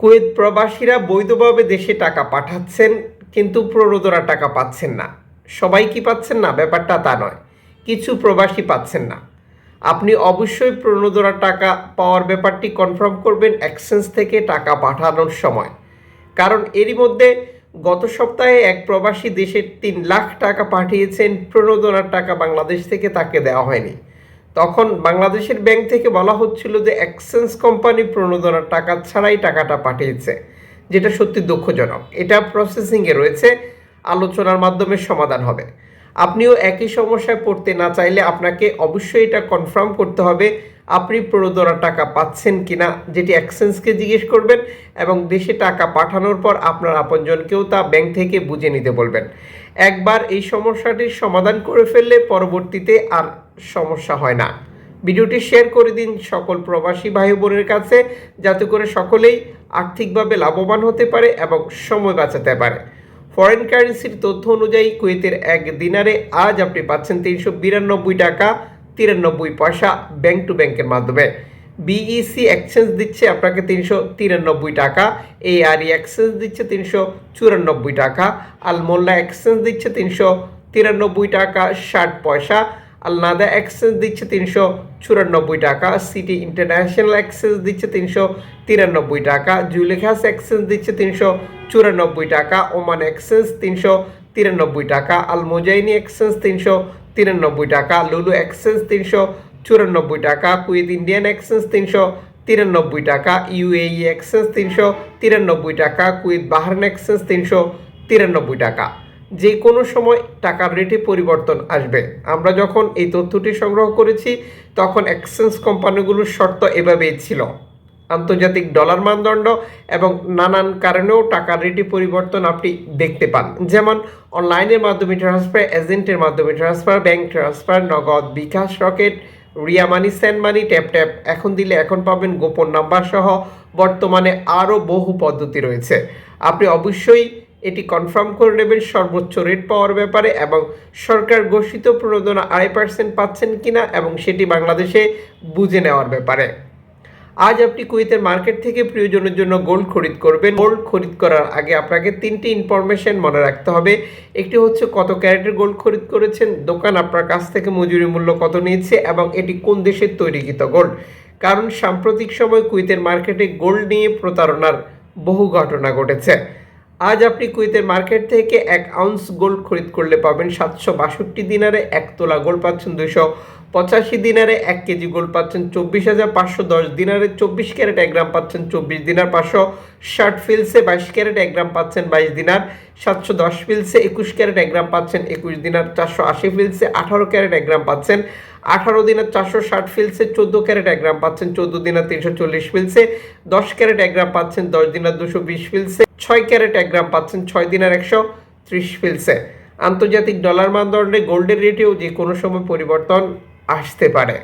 Kuwait প্রবাসীরা বৈধভাবে দেশে টাকা পাঠাচ্ছেন, কিন্তু প্রণোদনা টাকা পাচ্ছেন না। সবাই কি পাচ্ছেন না? ব্যাপারটা তা নয়। কিছু প্রবাসী পাচ্ছেন না। আপনি অবশ্যই প্রণোদনা টাকা পাওয়ার ব্যাপারটি কনফার্ম করবেন এক্সচেঞ্জ থেকে টাকা পাঠানোর সময়। কারণ এরই মধ্যে গত সপ্তাহে এক প্রবাসী দেশের তিন লাখ টাকা পাঠিয়েছেন প্রণোদনার টাকা বাংলাদেশ থেকে তাকে দেওয়া হয়নি। তখন বাংলাদেশের ব্যাংক থেকে বলা হচ্ছিল যে এক্সচেঞ্জ কোম্পানি প্রণোদনার টাকা ছাড়াই টাকাটা পাঠিয়েছে, যেটা সত্যি দুঃখজনক। এটা প্রসেসিংয়ে রয়েছে, আলোচনার মাধ্যমে সমাধান হবে। আপনিও একই সমস্যায় পড়তে না চাইলে আপনাকে অবশ্যই এটা কনফার্ম করতে হবে, আপনি প্রণোদনার টাকা পাচ্ছেন কিনা, যেটি অ্যাক্সেন্সকে জিজ্ঞেস করবেন এবং দেশে টাকা পাঠানোর পর আপনার আপনজনকেও তা ব্যাংক থেকে বুঝে নিতে বলবেন। একবার এই সমস্যাটির সমাধান করে ফেললে পরবর্তীতে আর সমস্যা হয় না। ভিডিওটি শেয়ার করে দিন সকল প্রবাসী ভাই বোনের কাছে, যাতে করে সকলেই আর্থিকভাবে লাভবান হতে পারে এবং সময় বাঁচাতে পারে। ফরেন কারেন্সির তথ্য অনুযায়ী কুয়েতের এক দিনারে আজ আপনি পাচ্ছেন তিনশো বিরানব্বই টাকা, তিরানব্বই পয়সা ব্যাংক টু ব্যাংকের মাধ্যমে। বিইসি এক্সচেঞ্জ দিচ্ছে আপনাকে তিনশো তিরানব্বই টাকা এআরই এক্সচেঞ্জ দিচ্ছে তিনশো চুরানব্বই টাকা আলমোল্লা এক্সচেঞ্জ দিচ্ছে তিনশো তিরানব্বই টাকা, ষাট পয়সা আলনাদা এক্সচেঞ্জ দিচ্ছে তিনশো চুরানব্বই টাকা সিটি ইন্টারন্যাশনাল এক্সচেঞ্জ দিচ্ছে তিনশো তিরানব্বই টাকা জুলেখাস এক্সচেঞ্জ দিচ্ছে তিনশো চুরানব্বই টাকা, ওমান এক্সচেঞ্জ তিনশো তিরানব্বই টাকা, আলমোজাইনি এক্সচেঞ্জ তিনশো তিরানব্বই টাকা, লুলু এক্সচেঞ্জ তিনশো চুরানব্বই টাকা, কুইত ইন্ডিয়ান এক্সচেঞ্জ তিনশো তিরানব্বই টাকা, ইউএই এক্সচেঞ্জ তিনশো তিরানব্বই টাকা, কুইত বাহারান এক্সচেঞ্জ তিনশো তিরানব্বই টাকা। যে কোনো সময় টাকার রেটে পরিবর্তন আসবে। আমরা যখন এই তথ্যটি সংগ্রহ করেছি, তখন এক্সচেঞ্জ কোম্পানিগুলোর শর্ত এভাবেই ছিল। আন্তর্জাতিক ডলার মানদণ্ড এবং নানান কারণেও টাকার রেটে পরিবর্তন আপনি দেখতে পান। যেমন, অনলাইনের মাধ্যমে ট্রান্সফার এজেন্টের মাধ্যমে transfer bank transfer Nagad bKash rocket, Ria money send money tap tap এখন দিলে এখন পাবেন গোপন নাম্বার সহ বর্তমানে আরও বহু পদ্ধতি রয়েছে। আপনি অবশ্যই এটি কনফার্ম করে নেবেন সর্বোচ্চ রেট পাওয়ার ব্যাপারে এবং সরকার ঘোষিত প্রণোদনা আড়াই পার্সেন্ট পাচ্ছেন কিনা এবং সেটি বাংলাদেশে বুঝে নেওয়ার ব্যাপারে। আজ আপনি কুয়েতের মার্কেট থেকে প্রয়োজনের জন্য গোল্ড খরিদ করবেন। গোল্ড খরিদ করার আগে আপনাকে তিনটি ইনফরমেশন মনে রাখতে হবে। একটি হচ্ছে কত ক্যারেটের গোল্ড খরিদ করেছেন, দোকান আপনার কাছ থেকে মজুরি মূল্য কত নিয়েছে এবং এটি কোন দেশের তৈরিকৃত গোল্ড। কারণ সাম্প্রতিক সময় কুয়েতের মার্কেটে গোল্ড নিয়ে প্রতারণার বহু ঘটনা ঘটেছে। আজ আপনি কুয়েতের মার্কেট থেকে এক আউন্স গোল্ড খরিদ করলে পাবেন সাতশো বাষট্টি দিনারে এক তোলা গোল্ড পাচ্ছেন দুশো পঁচাশি দিনারে এক কেজি গোল্ড পাচ্ছেন চব্বিশ হাজার পাঁচশো দশ দিনারে চব্বিশ ক্যারেট এক গ্রাম পাচ্ছেন চব্বিশ দিনার পাঁচশো ষাট ফিলসে বাইশ ক্যারেট এক গ্রাম পাচ্ছেন বাইশ দিনার সাতশো দশ ফিলসে একুশ ক্যারেট এক গ্রাম পাচ্ছেন একুশ দিনার চারশো আশি ফিলসে আঠারো ক্যারেট এক গ্রাম পাচ্ছেন আঠারো দিনের চারশো ষাট ফিলসে চোদ্দ ক্যারেট এক গ্রাম পাচ্ছেন চোদ্দ দিনের তিনশো চল্লিশ ফিলসে দশ ক্যারেট এক গ্রাম পাচ্ছেন দশ দিনের দুশো বিশ ফিলসে ছয় ক্যারেট এক গ্রাম পাচ্ছেন ছয় দিনের একশো ত্রিশ ফিলসে। আন্তর্জাতিক ডলার মানদণ্ডে গোল্ডের রেটেও যে কোনো সময় পরিবর্তন আসতে পারে।